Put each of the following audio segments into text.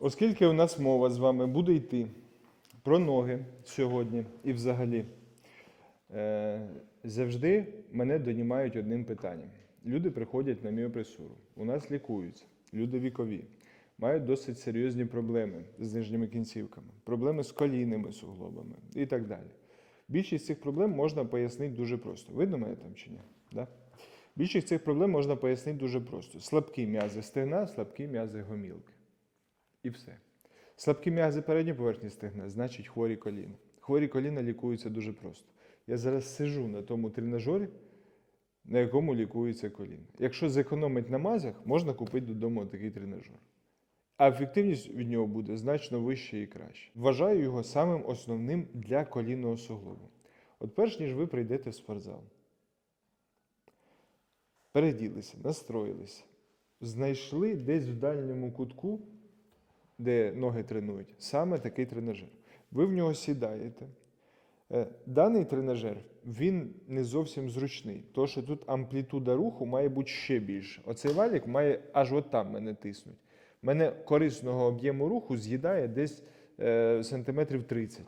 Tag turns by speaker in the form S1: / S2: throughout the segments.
S1: Оскільки у нас мова з вами буде йти про ноги сьогодні і взагалі, е, завжди мене донімають одним питанням. Люди приходять на міопресуру, у нас лікуються, люди вікові, мають досить серйозні проблеми з нижніми кінцівками, проблеми з колінними суглобами і так далі. Більшість цих проблем можна пояснити дуже просто. Видно мене там чи ні? Да? Більшість цих проблем можна пояснити дуже просто: слабкі м'язи стегна, слабкі м'язи гомілки. І все. Слабкі м'язи передньої поверхні стегна, значить хворі коліна. Хворі коліна лікуються дуже просто. Я зараз сижу на тому тренажері, на якому лікується коліно. Якщо зекономить на мазях, можна купити додому такий тренажер. А ефективність від нього буде значно вища і краще. Вважаю його самим основним для колінного суглобу. От перш ніж ви прийдете в спортзал, переділися, настроїлися, знайшли десь в дальньому кутку, де ноги тренують, саме такий тренажер. Ви в нього сідаєте. Е, Даний тренажер він не зовсім зручний, тому що тут амплітуда руху має бути ще більше. Оцей валік має аж от там мене тиснуть. Мене корисного об'єму руху з'їдає десь е, сантиметрів 30.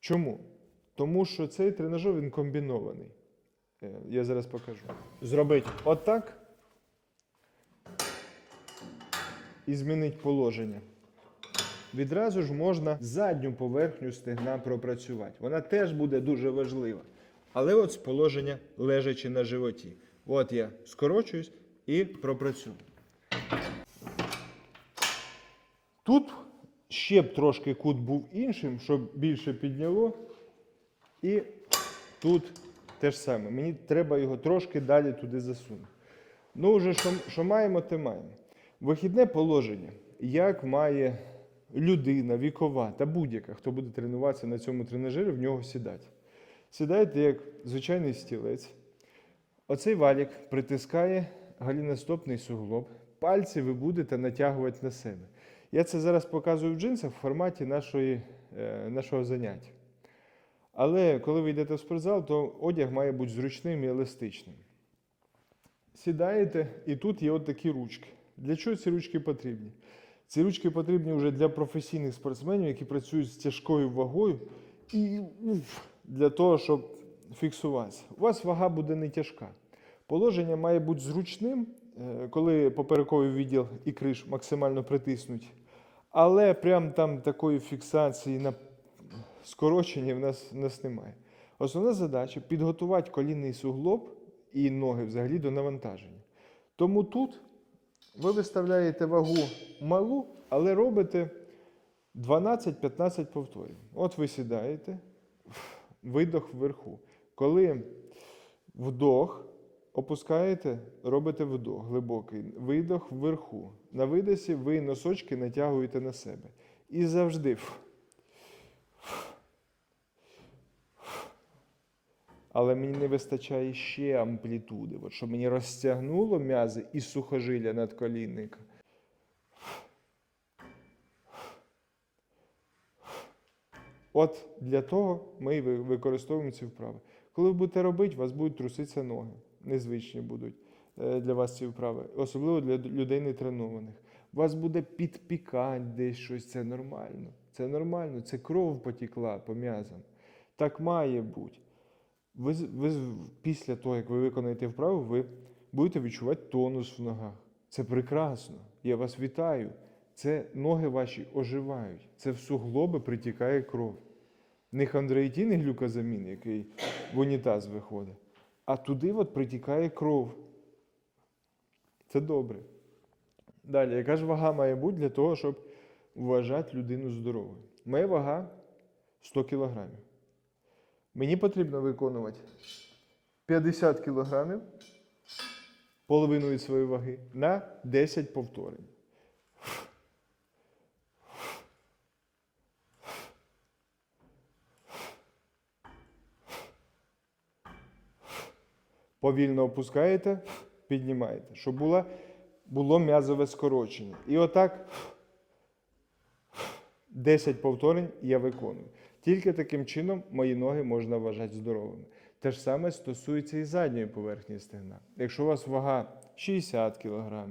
S1: Чому? Тому що цей тренажер він комбінований. Е, Я зараз покажу. Зробити отак і змінити положення. Відразу ж можна задню поверхню стегна пропрацювати. Вона теж буде дуже важлива. Але от з положення лежачи на животі. От я скорочуюсь і пропрацюю. Тут ще б трошки кут був іншим, щоб більше підняло. І тут те ж саме. Мені треба його трошки далі туди засунути. Ну, вже що, що маємо, те маємо. Вихідне положення, як має людина, вікова та будь-яка, хто буде тренуватися на цьому тренажері, в нього сідати. Сідаєте як звичайний стілець. Оцей валік притискає галіностопний суглоб. Пальці ви будете натягувати на себе. Я це зараз показую в джинсах в форматі нашої, е, нашого заняття. Але коли ви йдете в спортзал, то одяг має бути зручним і еластичним. Сідаєте, і тут є от такі ручки. Для чого ці ручки потрібні? Ці ручки потрібні вже для професійних спортсменів, які працюють з тяжкою вагою, і уф, для того, щоб фіксуватися. У вас вага буде не тяжка. Положення має бути зручним, е, коли поперековий відділ і криш максимально притиснуть. Але прям там такої фіксації на скороченні в нас, в нас немає. Основна задача підготувати колінний суглоб і ноги взагалі до навантаження. Тому тут ви виставляєте вагу малу, але робите 12-15 повторів. От ви сідаєте, видох вверху. Коли вдох, опускаєте, робите вдох глибокий, видох вверху. На видосі ви носочки натягуєте на себе. І завжди. Але мені не вистачає ще амплітуди, от, щоб мені розтягнуло м'язи і сухожилля надколінника. От для того ми використовуємо ці вправи. Коли ви будете робити, у вас будуть труситися ноги. Незвичні будуть е, для вас ці вправи, особливо для людей нетренованих. У вас буде підпікати десь щось, це нормально. Це нормально, це кров потекла по м'язам. Так має бути. Ви, ви після того, як ви виконаєте вправу, ви будете відчувати тонус в ногах. Це прекрасно. Я вас вітаю. Це ноги ваші оживають. Це в суглоби притікає кров. Не хондроїтин і глюкозамін, який в унітаз виходить, а туди от притікає кров. Це добре. Далі, яка ж вага має бути для того, щоб вважати людину здоровою? Моя вага 100 кілограмів. Мені потрібно виконувати 50 кілограмів, половину від своєї ваги, на 10 повторень. Повільно опускаєте, піднімаєте, щоб було, було м'язове скорочення. І отак 10 повторень я виконую. Тільки таким чином мої ноги можна вважати здоровими. Те ж саме стосується і задньої поверхні стегна. Якщо у вас вага 60 кг,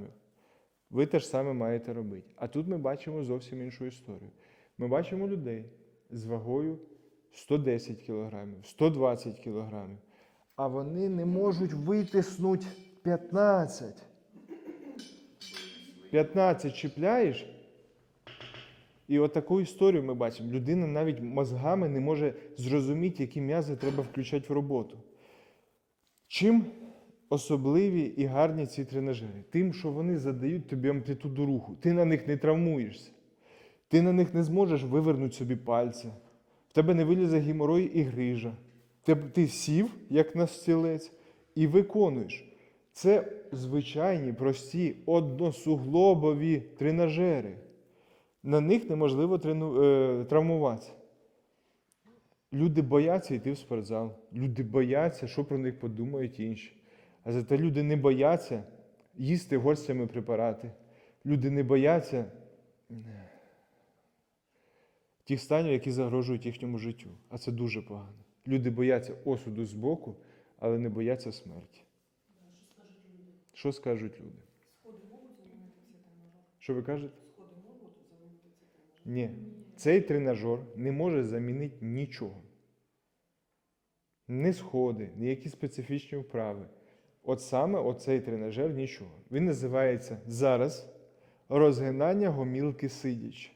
S1: ви те ж саме маєте робити. А тут ми бачимо зовсім іншу історію. Ми бачимо людей з вагою 110 кілограмів, 120 кілограмів, а вони не можуть витиснути 15. 15 чіпляєш, і от таку історію ми бачимо. Людина навіть мозгами не може зрозуміти, які м'язи треба включати в роботу. Чим особливі і гарні ці тренажери? Тим, що вони задають тобі амплітуду руху. Ти на них не травмуєшся. Ти на них не зможеш вивернути собі пальця. В тебе не вилізе геморой і грижа. Ти сів, як на стілець, і виконуєш. Це звичайні, прості, односуглобові тренажери. На них неможливо трену, е, травмуватися. Люди бояться йти в спортзал. Люди бояться, що про них подумають інші. А зате люди не бояться їсти горстями препарати. Люди не бояться тих станів, які загрожують їхньому життю. А це дуже погано. Люди бояться осуду збоку, але не бояться смерті. Що скажуть люди? Що ви кажете? Ні. Цей тренажер не може замінити нічого. Ні сходи, ніякі специфічні вправи. От саме оцей тренажер нічого. Він називається зараз розгинання гомілки сидячи.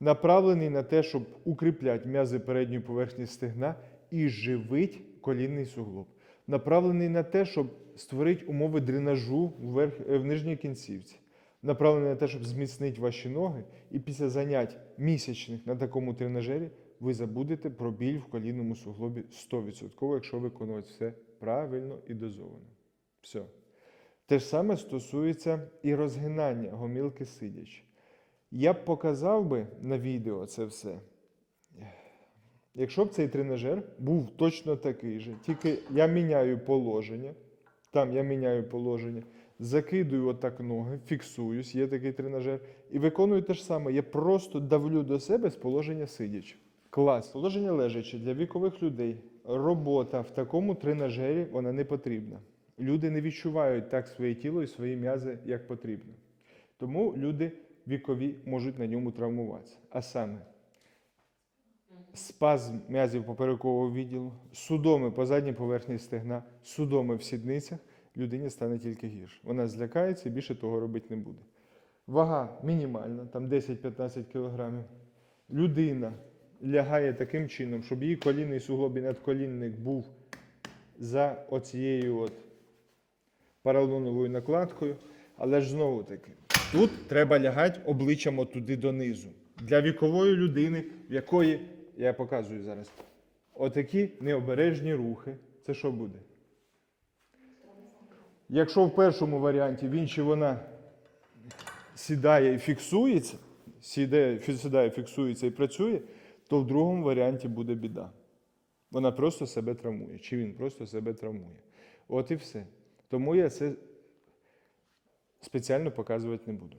S1: Направлений на те, щоб укріпляти м'язи передньої поверхні стегна і живить колінний суглоб. Направлений на те, щоб створити умови дренажу в, верх, е, в нижній кінцівці. Направлений на те, щоб зміцнити ваші ноги, і після занять місячних на такому тренажері ви забудете про біль в колінному суглобі 100%, якщо виконувати все правильно і дозовано. Все. Те ж саме стосується і розгинання гомілки сидячи. Я б показав би на відео це все. Якщо б цей тренажер був точно такий же, тільки я міняю положення, там я міняю положення, закидую отак ноги, фіксуюсь, є такий тренажер, і виконую те ж саме. Я просто давлю до себе з положення сидячи. Клас. Положення лежачи для вікових людей. Робота в такому тренажері вона не потрібна. Люди не відчувають так своє тіло і свої м'язи, як потрібно. Тому люди вікові можуть на ньому травмуватися. А саме спазм м'язів поперекового відділу, судоми по задній поверхні стегна, судоми в сідницях, людині стане тільки гірше. Вона злякається і більше того робити не буде. Вага мінімальна, там 10-15 кілограмів. Людина лягає таким чином, щоб її колінний суглоб і надколінник був за оцією от паралоновою накладкою. Але ж знову таки, тут треба лягати обличчям отуди донизу. Для вікової людини, в якої, я показую зараз, отакі необережні рухи, це що буде? Якщо в першому варіанті він чи вона сідає і фіксується, сідає, сідає, фіксується і працює, то в другому варіанті буде біда. Вона просто себе травмує, чи він просто себе травмує. От і все. Тому я це спеціально показувати не буду.